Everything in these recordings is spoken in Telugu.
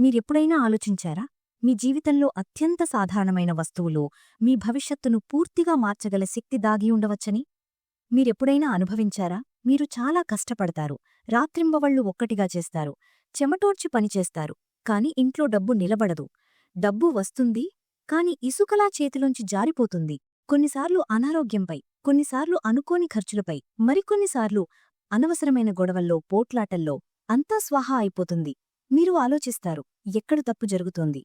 మీరెప్పుడైనా ఆలోచించారా? మీ జీవితంలో అత్యంత సాధారణమైన వస్తువులో మీ భవిష్యత్తును పూర్తిగా మార్చగల శక్తి దాగి ఉండవచ్చని? మీరెప్పుడైనా అనుభవించారా? మీరు చాలా కష్టపడతారు రాత్రింబవళ్ళు ఒక్కటిగా చేస్తారు చెమటోడ్చి పనిచేస్తారు కాని ఇంట్లో డబ్బు నిలబడదు. డబ్బు వస్తుంది కాని ఇసుకలా చేతిలోంచి జారిపోతుంది. కొన్నిసార్లు అనారోగ్యంపై కొన్నిసార్లు అనుకోని ఖర్చులపై మరికొన్నిసార్లు అనవసరమైన గొడవల్లో పోట్లాటల్లో అంతా స్వాహా అయిపోతుంది. మీరు ఆలోచిస్తారు ఎక్కడ తప్పు జరుగుతోంది?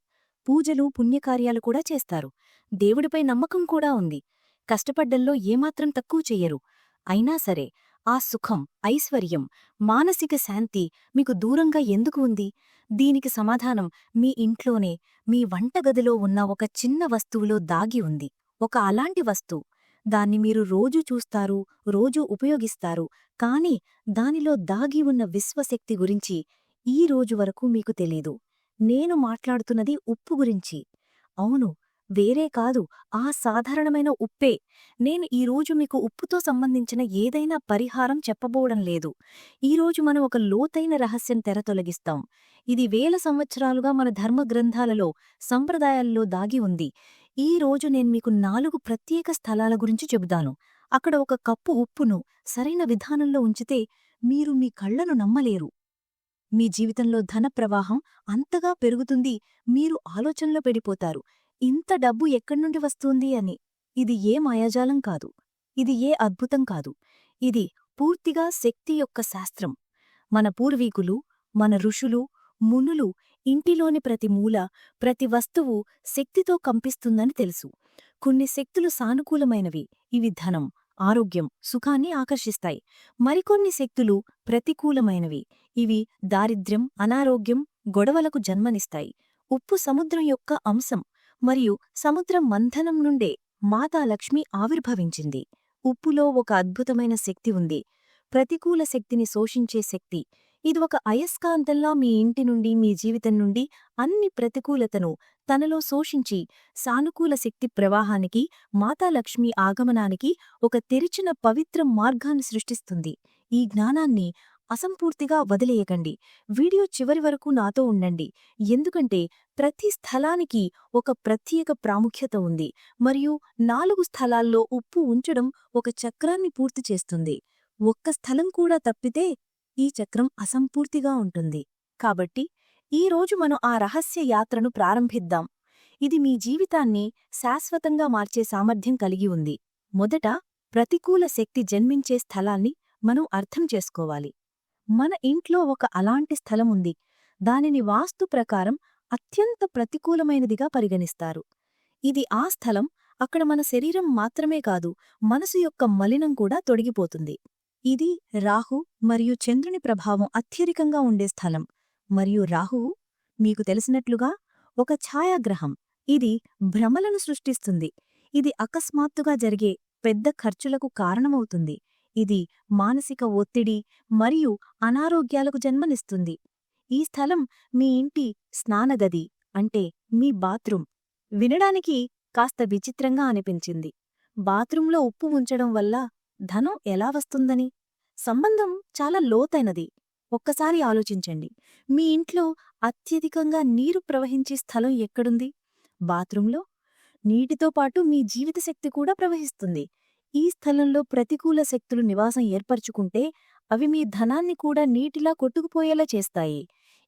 పూజలు పుణ్యకార్యాలు కూడా చేస్తారు. దేవుడిపై నమ్మకం కూడా ఉంది. కష్టపడ్డంలో ఏమాత్రం తక్కువ చెయ్యరు. అయినా సరే ఆ సుఖం ఐశ్వర్యం మానసిక శాంతి మీకు దూరంగా ఎందుకు ఉంది? దీనికి సమాధానం మీ ఇంట్లోనే మీ వంటగదిలో ఉన్న ఒక చిన్న వస్తువులో దాగి ఉంది. ఒక అలాంటి వస్తువు. దాన్ని మీరు రోజూ చూస్తారు రోజూ ఉపయోగిస్తారు కాని దానిలో దాగి ఉన్న విశ్వశక్తి గురించి ఈ రోజు వరకు మీకు తెలీదు. నేను మాట్లాడుతున్నది ఉప్పు గురించి. అవును వేరే కాదు ఆ సాధారణమైన ఉప్పే. నేను ఈరోజు మీకు ఉప్పుతో సంబంధించిన ఏదైనా పరిహారం చెప్పబోవడం లేదు. ఈరోజు మనం ఒక లోతైన రహస్యం తెర తొలగిస్తాం. ఇది వేల సంవత్సరాలుగా మన ధర్మ గ్రంథాలలో సంప్రదాయాల్లో దాగి ఉంది. ఈ రోజు నేను మీకు నాలుగు ప్రత్యేక స్థలాల గురించి చెబుతాను. అక్కడ ఒక కప్పు ఉప్పును సరైన విధానంలో ఉంచితే మీరు మీ కళ్ళను నమ్మలేరు. మీ జీవితంలో ధన ప్రవాహం అంతగా పెరుగుతుంది మీరు ఆలోచనలో పెడిపోతారు. ఇంత డబ్బు ఎక్కడ్నుండి వస్తుంది అని. ఇది ఏ మాయాజాలం కాదు. ఇది ఏ అద్భుతం కాదు. ఇది పూర్తిగా శక్తి యొక్క శాస్త్రం. మన పూర్వీకులు మన ఋషులు మునులు ఇంటిలోని ప్రతి మూల ప్రతి వస్తువు శక్తితో కంపిస్తుందని తెలుసు. కొన్ని శక్తులు సానుకూలమైనవి. ఇవి ధనం ఆరోగ్యం సుఖాన్ని ఆకర్షిస్తాయి. మరికొన్ని శక్తులు ప్రతికూలమైనవి. ఇవి దారిద్ర్యం అనారోగ్యం గొడవలకు జన్మనిస్తాయి. ఉప్పు సముద్రం యొక్క అంశం. మరియు సముద్రం మంథనం నుండే మాతాలక్ష్మి ఆవిర్భవించింది. ఉప్పులో ఒక అద్భుతమైన శక్తి ఉంది. ప్రతికూల శక్తిని శోషించే శక్తి. ఇది ఒక అయస్కాంతంలా మీ ఇంటి నుండి మీ జీవితం నుండి అన్ని ప్రతికూలతను తనలో శోషించి సానుకూల శక్తి ప్రవాహానికి మాతాలక్ష్మి ఆగమనానికి ఒక తెరిచిన పవిత్ర మార్గాన్ని సృష్టిస్తుంది. ఈ జ్ఞానాన్ని అసంపూర్తిగా వదిలేయకండి. వీడియో చివరి వరకు నాతో ఉండండి. ఎందుకంటే ప్రతి స్థలానికి ఒక ప్రత్యేక ప్రాముఖ్యత ఉంది. మరియు నాలుగు స్థలాల్లో ఉప్పు ఉంచడం ఒక చక్రాన్ని పూర్తి చేస్తుంది. ఒక్క స్థలం కూడా తప్పితే ఈ చక్రం అసంపూర్తిగా ఉంటుంది. కాబట్టి ఈ రోజు మనం ఆ రహస్య యాత్రను ప్రారంభిద్దాం. ఇది మీ జీవితాన్ని శాశ్వతంగా మార్చే సామర్థ్యం కలిగి ఉంది. మొదట ప్రతికూల శక్తి జన్మించే స్థలాన్ని మనం అర్థం చేసుకోవాలి. మన ఇంట్లో ఒక అలాంటి స్థలం ఉంది. దానిని వాస్తు ప్రకారం అత్యంత ప్రతికూలమైనదిగా పరిగణిస్తారు. ఇది ఆ స్థలం అక్కడ మన శరీరం మాత్రమే కాదు మనసు యొక్క మలినం కూడా తొడిగిపోతుంది. ఇది రాహు మరియు చంద్రుని ప్రభావం అత్యధికంగా ఉండే స్థలం. మరియు రాహువు మీకు తెలిసినట్లుగా ఒక ఛాయాగ్రహం. ఇది భ్రమలను సృష్టిస్తుంది. ఇది అకస్మాత్తుగా జరిగే పెద్ద ఖర్చులకు కారణమవుతుంది. ఇది మానసిక ఒత్తిడి మరియు అనారోగ్యాలకు జన్మనిస్తుంది. ఈ స్థలం మీ ఇంటి స్నానగది అంటే మీ బాత్రూమ్. వినడానికి కాస్త విచిత్రంగా అనిపించింది. బాత్రూంలో ఉప్పు ఉంచడం వల్ల ధనం ఎలా వస్తుందని? సంబంధం చాలా లోతైనది. ఒక్కసారి ఆలోచించండి. మీ ఇంట్లో అత్యధికంగా నీరు ప్రవహించే స్థలం ఎక్కడుంది? బాత్రూంలో? నీటితో పాటు మీ జీవిత శక్తి కూడా ప్రవహిస్తుంది. ఈ స్థలంలో ప్రతికూల శక్తులు నివాసం ఏర్పరచుకుంటే అవి మీ ధనాన్ని కూడా నీటిలా కొట్టుకుపోయేలా చేస్తాయి.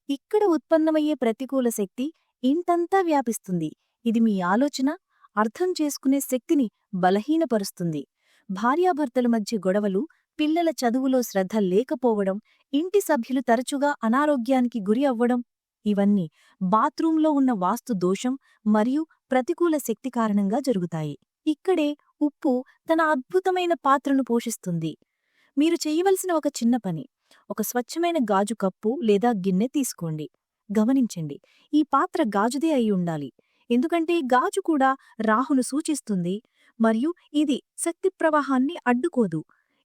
ఇక్కడ ఉత్పన్నమయ్యే ప్రతికూల శక్తి ఇంతంతా వ్యాపిస్తుంది. ఇది మీ ఆలోచన అర్థం చేసుకునే శక్తిని బలహీనపరుస్తుంది. భార్యాభర్తల మధ్య గొడవలు పిల్లల చదువులో శ్రద్ధ లేకపోవడం ఇంటి సభ్యులు తరచుగా అనారోగ్యానికి గురి అవ్వడం ఇవన్నీ బాత్రూంలో ఉన్న వాస్తు దోషం మరియు ప్రతికూల శక్తి కారణంగా జరుగుతాయి. ఇక్కడే ఉప్పు తన అద్భుతమైన పాత్రను పోషిస్తుంది. మీరు చేయవలసిన ఒక చిన్న పని. ఒక స్వచ్ఛమైన గాజు కప్పు లేదా గిన్నె తీసుకోండి. గమనించండి. ఈ పాత్ర గాజుదే అయి ఉండాలి. ఎందుకంటే గాజు కూడా రాహును సూచిస్తుంది మరియు ఇది శక్తి ప్రవాహాన్ని అడ్డుకోదు.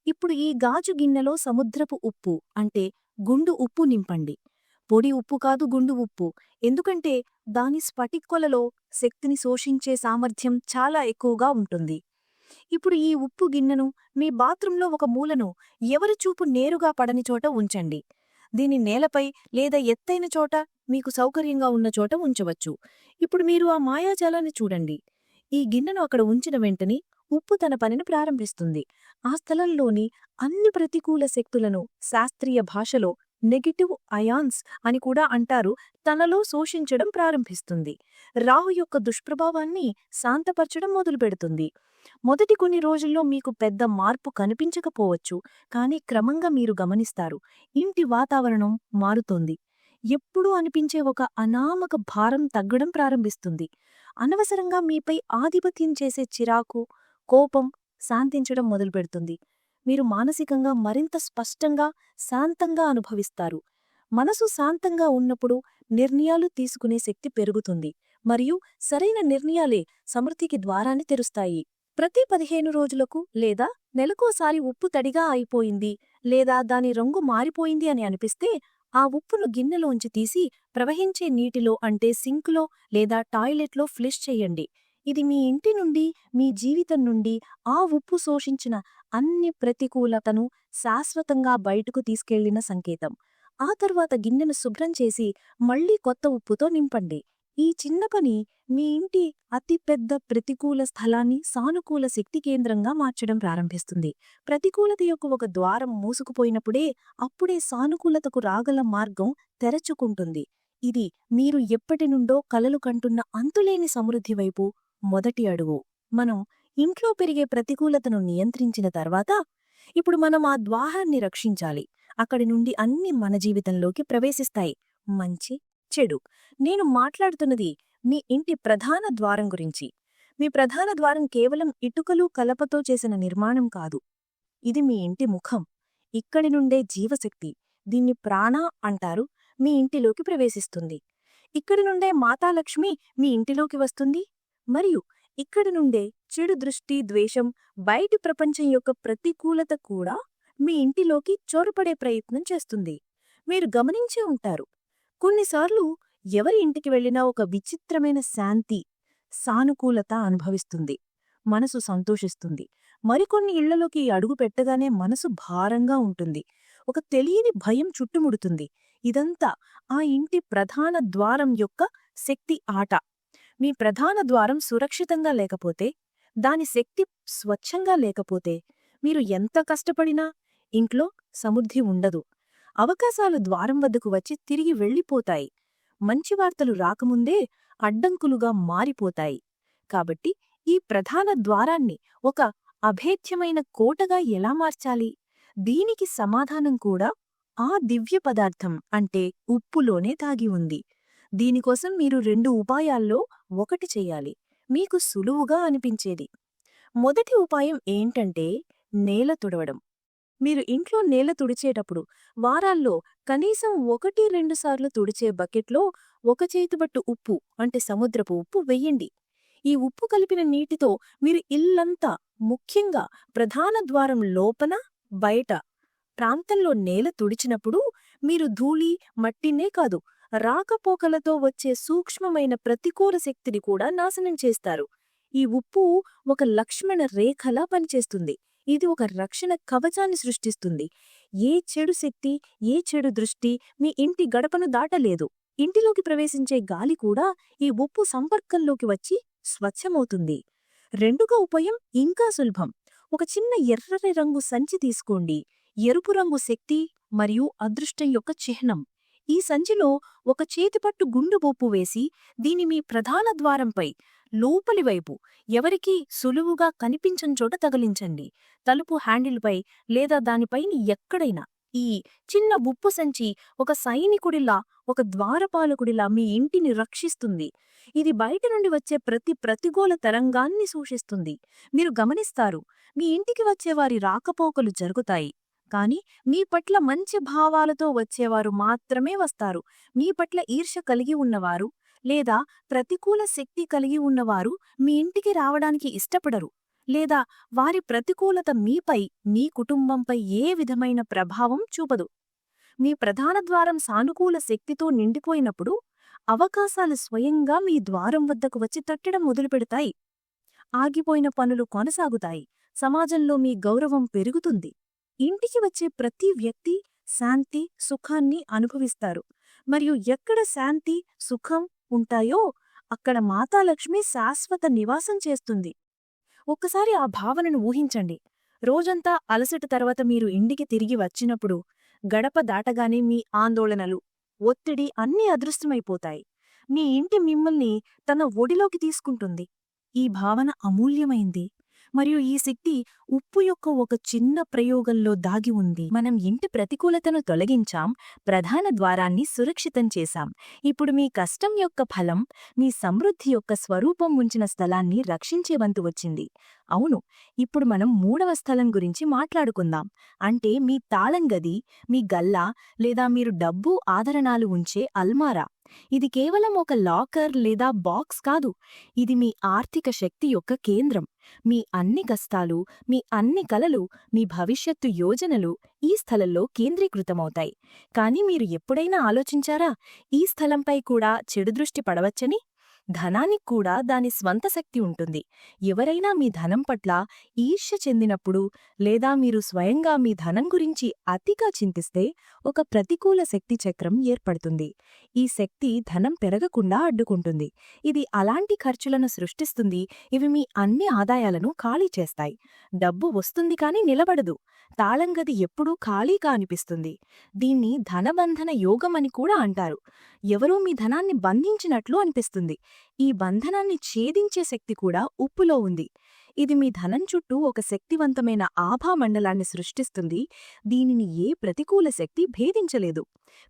ఇప్పుడు ఈ గాజు గిన్నెలో సముద్రపు ఉప్పు అంటే గుండు ఉప్పు నింపండి. పొడి ఉప్పు కాదు గుండు ఉప్పు. ఎందుకంటే దాని స్ఫటిక్కొలలో శక్తిని శోషించే సామర్థ్యం చాలా ఎక్కువగా ఉంటుంది. ఇప్పుడు ఈ ఉప్పు గిన్నెను మీ బాత్రూంలో ఒక మూలను ఎవరి చూపు నేరుగా పడని చోట ఉంచండి. దీని నేలపై లేదా ఎత్తైన చోట మీకు సౌకర్యంగా ఉన్న చోట ఉంచవచ్చు. ఇప్పుడు మీరు ఆ మాయాజాలాన్ని చూడండి. ఈ గిన్నెను అక్కడ ఉంచిన వెంటనే ఉప్పు తన పనిని ప్రారంభిస్తుంది. ఆ స్థలంలోని అన్ని ప్రతికూల శక్తులను శాస్త్రీయ భాషలో నెగటివ్ అయాన్స్ అని కూడా అంటారు. తనలో శోషించడం ప్రారంభిస్తుంది. రాహు యొక్క దుష్ప్రభావాన్ని శాంతపరచడం మొదలుపెడుతుంది. మొదటి కొన్ని రోజుల్లో మీకు పెద్ద మార్పు కనిపించకపోవచ్చు కానీ క్రమంగా మీరు గమనిస్తారు. ఇంటి వాతావరణం మారుతోంది. ఎప్పుడూ అనిపించే ఒక అనామక భారం తగ్గడం ప్రారంభిస్తుంది. అనవసరంగా మీపై ఆధిపత్యం చేసే చిరాకు కోపం శాంతించడం మొదలుపెడుతుంది. మీరు మానసికంగా మరింత స్పష్టంగా శాంతంగా అనుభవిస్తారు. మనసు శాంతంగా ఉన్నప్పుడు నిర్ణయాలు తీసుకునే శక్తి పెరుగుతుంది. మరియు సరైన నిర్ణయాలే సమృద్ధికి ద్వారాన్ని తెరుస్తాయి. ప్రతి పదిహేను రోజులకు లేదా నెలకోసారి ఉప్పు తడిగా అయిపోయింది లేదా దాని రంగు మారిపోయింది అని అనిపిస్తే ఆ ఉప్పును గిన్నెలోంచి తీసి ప్రవహించే నీటిలో అంటే సింక్లో లేదా టాయిలెట్లో ఫ్లిష్ చెయ్యండి ఇది మీ ఇంటి నుండి మీ జీవితం నుండి ఆ ఉప్పు శోషించిన అన్ని ప్రతికూలతను శాశ్వతంగా బయటకు తీసుకెళ్ళిన సంకేతం. ఆ తర్వాత గిన్నెను శుభ్రం చేసి మళ్ళీ కొత్త ఉప్పుతో నింపండి. ఈ చిన్న పని మీ ఇంటి అతిపెద్ద ప్రతికూల స్థలాన్ని సానుకూల శక్తి కేంద్రంగా మార్చడం ప్రారంభిస్తుంది. ప్రతికూలత యొక్క ఒక ద్వారం మూసుకుపోయినప్పుడే అప్పుడే సానుకూలతకు రాగల మార్గం తెరచుకుంటుంది. ఇది మీరు ఎప్పటి నుండో కలలు కంటున్న అంతులేని సమృద్ధి వైపు మొదటి అడుగు. మనం ఇంట్లో పెరిగే ప్రతికూలతను నియంత్రించిన తర్వాత ఇప్పుడు మనం ఆ ద్వాహాన్ని రక్షించాలి. అక్కడి నుండి అన్ని మన జీవితంలోకి ప్రవేశిస్తాయి. మంచి చెడు. నేను మాట్లాడుతున్నది మీ ఇంటి ప్రధాన ద్వారం గురించి. మీ ప్రధాన ద్వారం కేవలం ఇటుకలు కలపతో చేసిన నిర్మాణం కాదు. ఇది మీ ఇంటి ముఖం. ఇక్కడి నుండే జీవశక్తి. దీన్ని ప్రాణ అంటారు. మీ ఇంటిలోకి ప్రవేశిస్తుంది. ఇక్కడి నుండే మాతాలక్ష్మి మీ ఇంటిలోకి వస్తుంది. మరియు ఇక్కడి నుండే చెడు దృష్టి ద్వేషం బయటి ప్రపంచం యొక్క ప్రతికూలత కూడా మీ ఇంటిలోకి చొరపడే ప్రయత్నం చేస్తుంది. మీరు గమనించే ఉంటారు. కొన్నిసార్లు ఎవరి ఇంటికి వెళ్ళినా ఒక విచిత్రమైన శాంతి సానుకూలత అనుభవిస్తుంది. మనసు సంతోషిస్తుంది. మరికొన్ని ఇళ్ళలోకి అడుగు పెట్టగానే మనసు భారంగా ఉంటుంది. ఒక తెలియని భయం చుట్టుముడుతుంది. ఇదంతా ఆ ఇంటి ప్రధాన ద్వారం యొక్క శక్తి ఆట. మీ ప్రధాన ద్వారం సురక్షితంగా లేకపోతే దాని శక్తి స్వచ్ఛంగా లేకపోతే మీరు ఎంత కష్టపడినా ఇంట్లో సమృద్ధి ఉండదు. అవకాశాలు ద్వారం వద్దకు వచ్చి తిరిగి వెళ్ళిపోతాయి. మంచి వార్తలు రాకముందే అడ్డంకులుగా మారిపోతాయి. కాబట్టి ఈ ప్రధాన ద్వారాన్ని ఒక అభేద్యమైన కోటగా ఎలా మార్చాలి? దీనికి సమాధానం కూడా ఆ దివ్య పదార్థం అంటే ఉప్పులోనే దాగి ఉంది. దీనికోసం మీరు రెండు ఉపాయాల్లో ఒకటి చెయ్యాలి మీకు సులువుగా అనిపించేది. మొదటి ఉపాయం ఏంటంటే నేల తుడవడం. మీరు ఇంట్లో నేల తుడిచేటప్పుడు వారాల్లో కనీసం ఒకటి రెండుసార్లు తుడిచే బకెట్లో ఒక చేతిబట్టు ఉప్పు అంటే సముద్రపు ఉప్పు వెయ్యండి. ఈ ఉప్పు కలిపిన నీటితో మీరు ఇల్లంతా ముఖ్యంగా ప్రధాన ద్వారం లోపల బయట ప్రాంతంలో నేల తుడిచినప్పుడు మీరు ధూళి మట్టినే కాదు రాకపోకలతో వచ్చే సూక్ష్మమైన ప్రతికూల శక్తిని కూడా నాశనం చేస్తారు. ఈ ఉప్పు ఒక లక్ష్మణ రేఖలా పనిచేస్తుంది. ఇది ఒక రక్షణ కవచాన్ని సృష్టిస్తుంది. ఏ చెడు శక్తి ఏ చెడు దృష్టి మీ ఇంటి గడపను దాటలేదు. ఇంటిలోకి ప్రవేశించే గాలి కూడా ఈ ఉప్పు సంపర్కంలోకి వచ్చి స్వచ్ఛమవుతుంది. రెండుగా ఉపాయం ఇంకా సులభం. ఒక చిన్న ఎర్రని రంగు సంచి తీసుకోండి. ఎరుపు రంగు శక్తి మరియు అదృష్టం యొక్క చిహ్నం. ఈ సంచిలో ఒక చేతిపట్టు గుండుబోపు వేసి దీని మీ ప్రధాన ద్వారంపై లోపలివైపు ఎవరికీ సులువుగా కనిపించని చోట తగిలించండి. తలుపు హ్యాండిల్పై లేదా దానిపైని ఎక్కడైనా ఈ చిన్న బుప్పు సంచి ఒక సైనికుడిలా ఒక ద్వారపాలకుడిలా మీ ఇంటిని రక్షిస్తుంది. ఇది బయట నుండి వచ్చే ప్రతి ప్రతికూల తరంగాన్ని సూచిస్తుంది. మీరు గమనిస్తారు మీ ఇంటికి వచ్చేవారి రాకపోకలు జరుగుతాయి. కాని మీ పట్ల మంచి భావాలతో వచ్చేవారు మాత్రమే వస్తారు. మీ పట్ల ఈర్ష్య కలిగి ఉన్నవారు లేదా ప్రతికూల శక్తి కలిగి ఉన్నవారు మీ ఇంటికి రావడానికి ఇష్టపడరు. లేదా వారి ప్రతికూలత మీపై మీ కుటుంబంపై ఏ విధమైన ప్రభావం చూపదు. మీ ప్రధాన ద్వారం సానుకూల శక్తితో నిండిపోయినప్పుడు అవకాశాలు స్వయంగా మీ ద్వారం వద్దకు వచ్చి తట్టడం మొదలుపెడతాయి. ఆగిపోయిన పనులు కొనసాగుతాయి. సమాజంలో మీ గౌరవం పెరుగుతుంది. ఇంటికి వచ్చే ప్రతి వ్యక్తి శాంతి సుఖాన్ని అనుభవిస్తారు. మరియు ఎక్కడ శాంతి సుఖం ఉంటాయో అక్కడ మాతాలక్ష్మి శాశ్వత నివాసం చేస్తుంది. ఒక్కసారి ఆ భావనను ఊహించండి. రోజంతా అలసట తర్వాత మీరు ఇంటికి తిరిగి వచ్చినప్పుడు గడప దాటగానే మీ ఆందోళనలు ఒత్తిడి అన్నీ అదృశ్యమైపోతాయి. మీ ఇంటి మిమ్మల్ని తన ఒడిలోకి తీసుకుంటుంది. ఈ భావన అమూల్యమైంది. మరియు ఈ శక్తి ఉప్పు యొక్క ఒక చిన్న ప్రయోగంలో దాగి ఉంది. మనం ఇంటి ప్రతికూలతను తొలగించాం ప్రధాన ద్వారాన్ని సురక్షితం చేశాం. ఇప్పుడు మీ కష్టం యొక్క ఫలం మీ సమృద్ధి యొక్క స్వరూపం ఉంచిన స్థలాన్ని రక్షించే వంతు వచ్చింది. అవును ఇప్పుడు మనం మూడవ స్థలం గురించి మాట్లాడుకుందాం. అంటే మీ తాళం గది మీ గల్లా లేదా మీరు డబ్బు ఆదరణాలు ఉంచే అల్మారా. ఇది కేవలం ఒక లాకర్ లేదా బాక్స్ కాదు. ఇది మీ ఆర్థిక శక్తి యొక్క కేంద్రం. మీ అన్ని కష్టాలు మీ అన్ని కలలు మీ భవిష్యత్తు యోజనలు ఈ స్థలంలో కేంద్రీకృతమవుతాయి. కానీ మీరు ఎప్పుడైనా ఆలోచించారా? ఈ స్థలంపై కూడా చెడు దృష్టి పడవచ్చని? ధనానికి కూడా దాని స్వంత శక్తి ఉంటుంది. ఎవరైనా మీ ధనం పట్ల ఈర్ష్య చెందినప్పుడు లేదా మీరు స్వయంగా మీ ధనం గురించి అతిగా చింతిస్తే ఒక ప్రతికూల శక్తి చక్రం ఏర్పడుతుంది. ఈ శక్తి ధనం పెరగకుండా అడ్డుకుంటుంది. ఇది అలాంటి ఖర్చులను సృష్టిస్తుంది. ఇవి మీ అన్ని ఆదాయాలను ఖాళీ చేస్తాయి. డబ్బు వస్తుంది కాని నిలబడదు. తాళంగది ఎప్పుడూ ఖాళీగా అనిపిస్తుంది. దీన్ని ధనబంధన యోగమని కూడా అంటారు. ఎవరో మీ ధనాన్ని బంధించినట్లు అనిపిస్తుంది. ఈ బంధనాన్ని ఛేదించే శక్తి కూడా ఉప్పులో ఉంది. ఇది మీ ధనం చుట్టూ ఒక శక్తివంతమైన ఆభామండలాన్ని సృష్టిస్తుంది. దీనిని ఏ ప్రతికూల శక్తి భేదించలేదు.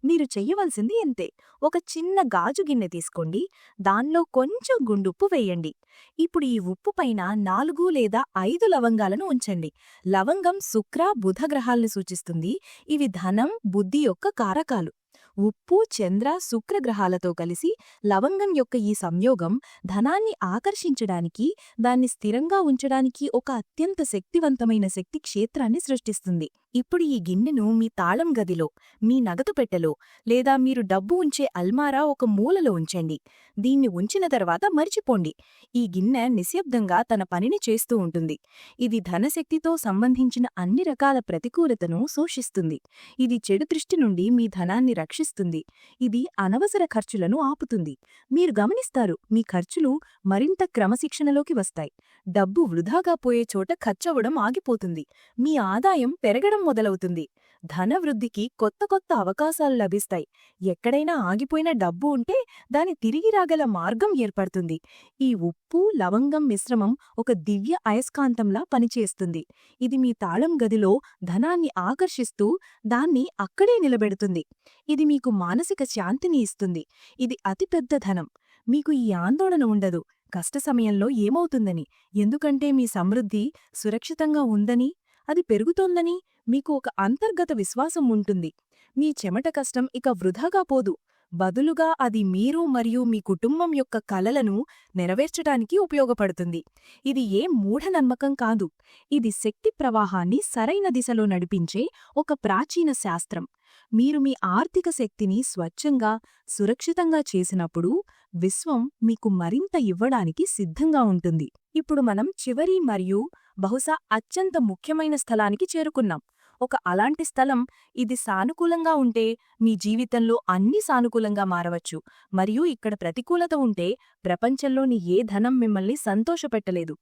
మీరు చెయ్యవలసింది ఎంతే ఒక చిన్న గాజు గిన్నె తీసుకోండి. దానిలో కొంచెం గుండుప్పు వేయండి. ఇప్పుడు ఈ ఉప్పు పైన నాలుగు లేదా ఐదు లవంగాలను ఉంచండి. లవంగం శుక్ర బుధ గ్రహాలను సూచిస్తుంది. ఇవి ధనం బుద్ధి యొక్క కారకాలు. ఉప్పు చంద్ర శుక్రగ్రహాలతో కలిసి లవంగం యొక్క ఈ సంయోగం ధనాన్ని ఆకర్షించడానికి దాన్ని స్థిరంగా ఉంచడానికి ఒక అత్యంత శక్తివంతమైన శక్తి క్షేత్రాన్ని సృష్టిస్తుంది. ఇప్పుడు ఈ గిన్నెను మీ తాళం గదిలో మీ నగదు పెట్టెలో లేదా మీరు డబ్బు ఉంచే అల్మారా ఒక మూలలో ఉంచండి. దీన్ని ఉంచిన తర్వాత మరిచిపోండి. ఈ గిన్నె నిశ్శబ్దంగా తన పనిని చేస్తూ ఉంటుంది. ఇది ధనశక్తితో సంబంధించిన అన్ని రకాల ప్రతికూలతను శోషిస్తుంది. ఇది చెడు దృష్టి నుండి మీ ధనాన్ని రక్షిస్తుంది. ఇది అనవసర ఖర్చులను ఆపుతుంది. మీరు గమనిస్తారు మీ ఖర్చులు మరింత క్రమశిక్షణలోకి వస్తాయి. డబ్బు వృధాగా పోయే చోట ఖర్చవడం ఆగిపోతుంది. మీ ఆదాయం పెరగడం మొదలవుతుంది. ధనవృద్ధికి కొత్త కొత్త అవకాశాలు లభిస్తాయి. ఎక్కడైనా ఆగిపోయిన డబ్బు ఉంటే దాని తిరిగి రాగల మార్గం ఏర్పడుతుంది. ఈ ఉప్పు లవంగం మిశ్రమం ఒక దివ్య అయస్కాంతంలా పనిచేస్తుంది. ఇది మీ తాళం గదిలో ధనాన్ని ఆకర్షిస్తూ దాన్ని అక్కడే నిలబెడుతుంది. ఇది మీకు మానసిక శాంతిని ఇస్తుంది. ఇది అతిపెద్ద ధనం. మీకు ఈ ఆందోళన ఉండదు. కష్ట సమయంలో ఏమవుతుందని. ఎందుకంటే మీ సమృద్ధి సురక్షితంగా ఉందని అది పెరుగుతోందని మీకు ఒక అంతర్గత విశ్వాసం ఉంటుంది. మీ చెమట కష్టం ఇక వృధాగా పోదు. బదులుగా అది మీరు మరియు మీ కుటుంబం యొక్క కలలను నెరవేర్చటానికి ఉపయోగపడుతుంది. ఇది ఏ మూఢనమ్మకం కాదు. ఇది శక్తి ప్రవాహాన్ని సరైన దిశలో నడిపించే ఒక ప్రాచీన శాస్త్రం. మీరు మీ ఆర్థిక శక్తిని స్వచ్ఛంగా సురక్షితంగా చేసినప్పుడు విశ్వం మీకు మరింత ఇవ్వడానికి సిద్ధంగా ఉంటుంది. ఇప్పుడు మనం చివరి మరియు బహుశా అత్యంత ముఖ్యమైన స్థలానికి చేరుకున్నాం. ఒక అలాంటి స్థలం ఇది సానుకూలంగా ఉంటే మీ జీవితంలో అన్ని సానుకూలంగా మారవచ్చు. మరియు ఇక్కడ ప్రతికూలత ఉంటే ప్రపంచంలోని ఏ ధనం మిమ్మల్ని సంతోషపెట్టలేదు.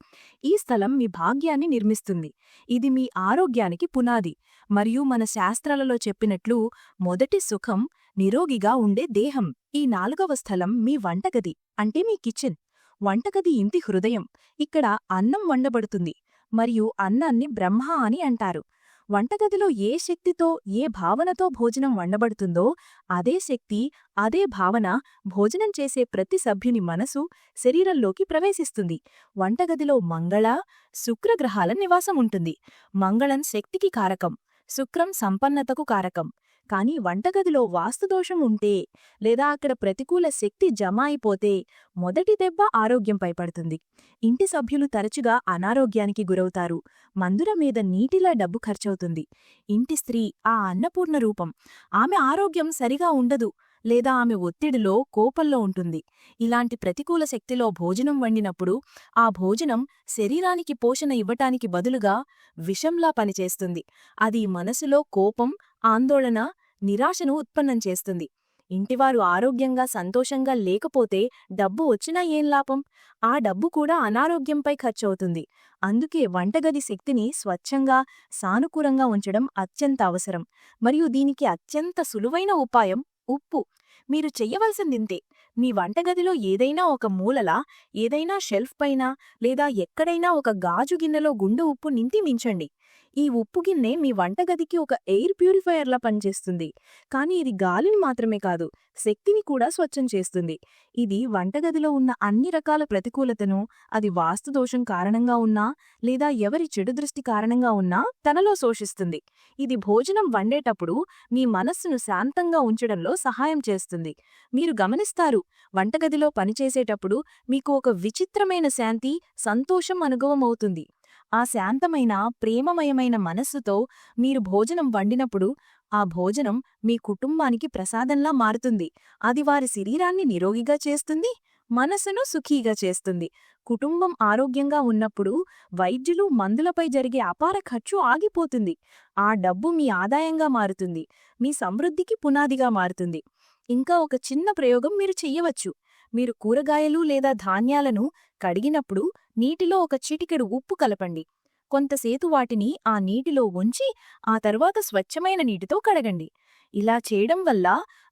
ఈ స్థలం మీ భాగ్యాన్ని నిర్మిస్తుంది. ఇది మీ ఆరోగ్యానికి పునాది. మరియు మన శాస్త్రాలలో చెప్పినట్లు మొదటి సుఖం నిరోగిగా ఉండే దేహం. ఈ నాలుగవ స్థలం మీ వంటగది అంటే మీ కిచెన్. వంటగది ఇంటి హృదయం. ఇక్కడ అన్నం వండబడుతుంది. మరియు అన్నాన్ని బ్రహ్మ అని అంటారు. వంటగదిలో ఏ శక్తితో ఏ భావనతో భోజనం వండబడుతుందో అదే శక్తి అదే భావన భోజనం చేసే ప్రతి సభ్యుని మనసు శరీరంలోకి ప్రవేశిస్తుంది. వంటగదిలో మంగళ శుక్రగ్రహాల నివాసం ఉంటుంది మంగళం శక్తికి కారకం శుక్రం సంపన్నతకు కారకం. కానీ వంటగదిలో వాస్తుదోషం ఉంటే లేదా అక్కడ ప్రతికూల శక్తి జమ అయిపోతే మొదటి దెబ్బ ఆరోగ్యంపై పడుతుంది ఇంటి సభ్యులు తరచుగా అనారోగ్యానికి గురవుతారు. మందుల మీద నీటిలా డబ్బు ఖర్చవుతుంది. ఇంటి స్త్రీ ఆ అన్నపూర్ణ రూపం. ఆమె ఆరోగ్యం సరిగా ఉండదు లేదా ఆమె ఒత్తిడిలో కోపంలో ఉంటుంది. ఇలాంటి ప్రతికూల శక్తిలో భోజనం వండినప్పుడు ఆ భోజనం శరీరానికి పోషణ ఇవ్వటానికి బదులుగా విషంలా పనిచేస్తుంది. అది మనసులో కోపం ఆందోళన నిరాశను ఉత్పన్నం చేస్తుంది. ఇంటివారు ఆరోగ్యంగా సంతోషంగా లేకపోతే డబ్బు వచ్చినా ఏం లాభం? ఆ డబ్బు కూడా అనారోగ్యంపై ఖర్చవుతుంది. అందుకే వంటగది శక్తిని స్వచ్ఛంగా సానుకూలంగా ఉంచడం అత్యంత అవసరం. మరియు దీనికి అత్యంత సులువైన ఉపాయం ఉప్పు. మీరు చెయ్యవలసిందింతే. మీ వంటగదిలో ఏదైనా ఒక మూలలా ఏదైనా షెల్ఫ్ పైన లేదా ఎక్కడైనా ఒక గాజు గిన్నెలో గుండు ఉప్పు నింటి మించండి. ఈ ఉప్పు గిన్నె మీ వంటగదికి ఒక ఎయిర్ ప్యూరిఫైయర్లా పనిచేస్తుంది. కానీ ఇది గాలిని మాత్రమే కాదు శక్తిని కూడా స్వచ్ఛం చేస్తుంది. ఇది వంటగదిలో ఉన్న అన్ని రకాల ప్రతికూలతను అది వాస్తుదోషం కారణంగా ఉన్నా లేదా ఎవరి చెడు దృష్టి కారణంగా ఉన్నా తనలో శోషిస్తుంది. ఇది భోజనం వండేటప్పుడు మీ మనస్సును శాంతంగా ఉంచడంలో సహాయం చేస్తుంది. మీరు గమనిస్తారు వంటగదిలో పనిచేసేటప్పుడు మీకు ఒక విచిత్రమైన శాంతి సంతోషం అనుభవమవుతుంది. ఆ శాంతమైన ప్రేమమయమైన మనస్సుతో మీరు భోజనం వండినప్పుడు ఆ భోజనం మీ కుటుంబానికి ప్రసాదంలా మారుతుంది. అది వారి శరీరాన్ని నిరోగిగా చేస్తుంది మనసును సుఖీగా చేస్తుంది. కుటుంబం ఆరోగ్యంగా ఉన్నప్పుడు వైద్యులు మందులపై జరిగే అపార ఖర్చు ఆగిపోతుంది. ఆ డబ్బు మీ ఆదాయంగా మారుతుంది మీ సమృద్ధికి పునాదిగా మారుతుంది. ఇంకా ఒక చిన్న ప్రయోగం మీరు చెయ్యవచ్చు. మీరు కూరగాయలు లేదా ధాన్యాలను కడిగినప్పుడు నీటిలో ఒక చిటికెడు ఉప్పు కలపండి. కొంతసేపు వాటిని ఆ నీటిలో ఉంచి ఆ తర్వాత స్వచ్ఛమైన నీటితో కడగండి. ఇలా చేయడం వల్ల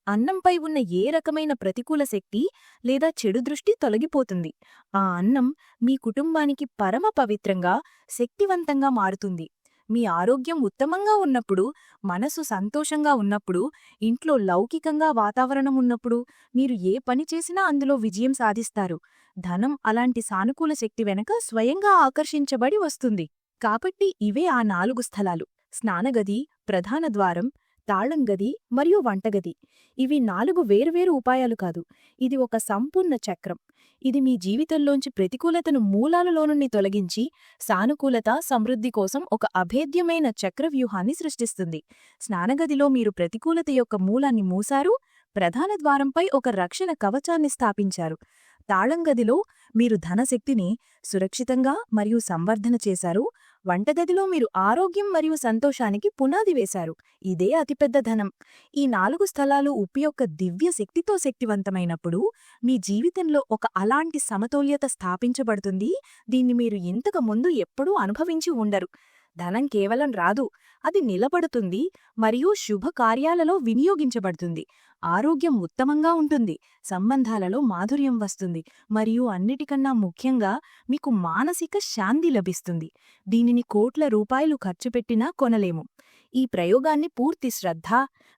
అన్నంపై ఉన్న ఏ రకమైన ప్రతికూల శక్తి లేదా చెడు దృష్టి తొలగిపోతుంది. ఆ అన్నం మీ కుటుంబానికి పరమ పవిత్రంగా శక్తివంతంగా మారుతుంది. మీ ఆరోగ్యం ఉత్తమంగా ఉన్నప్పుడు మనసు సంతోషంగా ఉన్నప్పుడు ఇంట్లో లౌకికంగా వాతావరణం ఉన్నప్పుడు మీరు ఏ పని చేసినా అందులో విజయం సాధిస్తారు. ధనం అలాంటి సానుకూల శక్తి వెనక స్వయంగా ఆకర్షించబడి వస్తుంది. కాబట్టి ఇవే ఆ నాలుగు స్థలాలు. స్నానగది ప్రధాన ద్వారం తాళంగది మరియు వంటగది. ఇవి నాలుగు వేరువేరు ఉపాయాలు కాదు. ఇది ఒక సంపూర్ణ చక్రం. ఇది మీ జీవితంలోంచి ప్రతికూలతను మూలాలలో నుండి తొలగించి సానుకూలత సమృద్ధి కోసం ఒక అభేద్యమైన చక్రవ్యూహాన్ని సృష్టిస్తుంది. స్నానగదిలో మీరు ప్రతికూలత యొక్క మూలాన్ని మూసారు ప్రధాన ద్వారంపై ఒక రక్షణ కవచాన్ని స్థాపించారు. తాళంగదిలో మీరు ధనశక్తిని సురక్షితంగా మరియు సంవర్ధన చేశారు వంటగదిలో మీరు ఆరోగ్యం మరియు సంతోషానికి పునాది వేశారు. ఇదే అతిపెద్ద ధనం. ఈ నాలుగు స్థలాలు ఉప్పు యొక్క దివ్య శక్తితో శక్తివంతమైనప్పుడు మీ జీవితంలో ఒక అలాంటి సమతౌల్యత స్థాపించబడుతుంది. దీన్ని మీరు ఇంతకు ముందు ఎప్పుడూ అనుభవించి ఉండరు. ధనం కేవలం రాదు. అది నిలబడుతుంది మరియు శుభకార్యాలలో వినియోగించబడుతుంది. ఆరోగ్యం ఉత్తమంగా ఉంటుంది. సంబంధాలలో మాధుర్యం వస్తుంది. మరియు అన్నిటికన్నా ముఖ్యంగా మీకు మానసిక శాంతి లభిస్తుంది. దీనిని కోట్ల రూపాయలు ఖర్చుపెట్టినా కొనలేము. ఈ ప్రయోగాన్ని పూర్తి శ్రద్ధ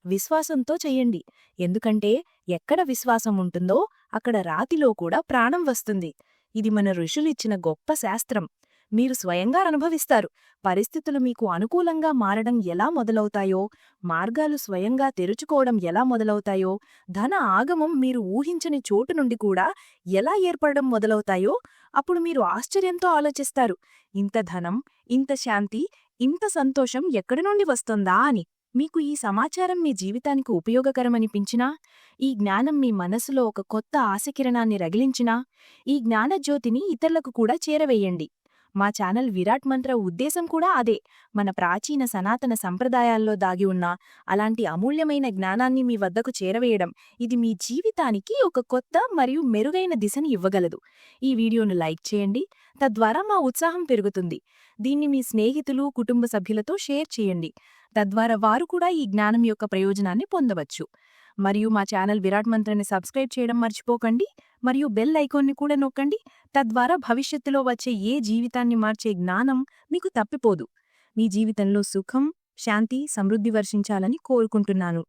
విశ్వాసంతో చెయ్యండి ఎందుకంటే ఎక్కడ విశ్వాసం ఉంటుందో అక్కడ రాతిలో కూడా ప్రాణం వస్తుంది. ఇది మన ఋషులిచ్చిన గొప్ప శాస్త్రం. మీరు స్వయంగా అనుభవిస్తారు. పరిస్థితులు మీకు అనుకూలంగా మారడం ఎలా మొదలవుతాయో మార్గాలు స్వయంగా తెరుచుకోవడం ఎలా మొదలవుతాయో ధన ఆగమం మీరు ఊహించని చోటు నుండి కూడా ఎలా ఏర్పడడం మొదలవుతాయో అప్పుడు మీరు ఆశ్చర్యంతో ఆలోచిస్తారు. ఇంత ధనం ఇంత శాంతి ఇంత సంతోషం ఎక్కడి నుండి వస్తుందా అని. మీకు ఈ సమాచారం మీ జీవితానికి ఉపయోగకరమనిపించినా ఈ జ్ఞానం మీ మనసులో ఒక కొత్త ఆశకిరణాన్ని రగిలించినా ఈ జ్ఞానజ్యోతిని ఇతరులకు కూడా చేరవేయండి. మా ఛానల్ విరాట్ మంత్ర ఉద్దేశం కూడా అదే. మన ప్రాచీన సనాతన సంప్రదాయాల్లో దాగి ఉన్న అలాంటి అమూల్యమైన జ్ఞానాన్ని మీ వద్దకు చేరవేయడం ఇది మీ జీవితానికి ఒక కొత్త మరియు మెరుగైన దిశని ఇవ్వగలదు. ఈ వీడియోను లైక్ చేయండి తద్వారా మా ఉత్సాహం పెరుగుతుంది. దీన్ని మీ స్నేహితులు కుటుంబ సభ్యులతో షేర్ చేయండి. తద్వారా వారు కూడా ఈ జ్ఞానం యొక్క ప్రయోజనాన్ని పొందవచ్చు. మరియు మా ఛానల్ విరాట్ మంత్రాన్ని సబ్స్క్రైబ్ చేయడం మర్చిపోకండి. మరియు బెల్ ఐకాన్ని కూడా నొక్కండి. తద్వారా భవిష్యత్తులో వచ్చే ఏ జీవితాన్ని మార్చే జ్ఞానం మీకు తప్పిపోదు. మీ జీవితంలో సుఖం శాంతి సమృద్ధి వర్షించాలని కోరుకుంటున్నాను.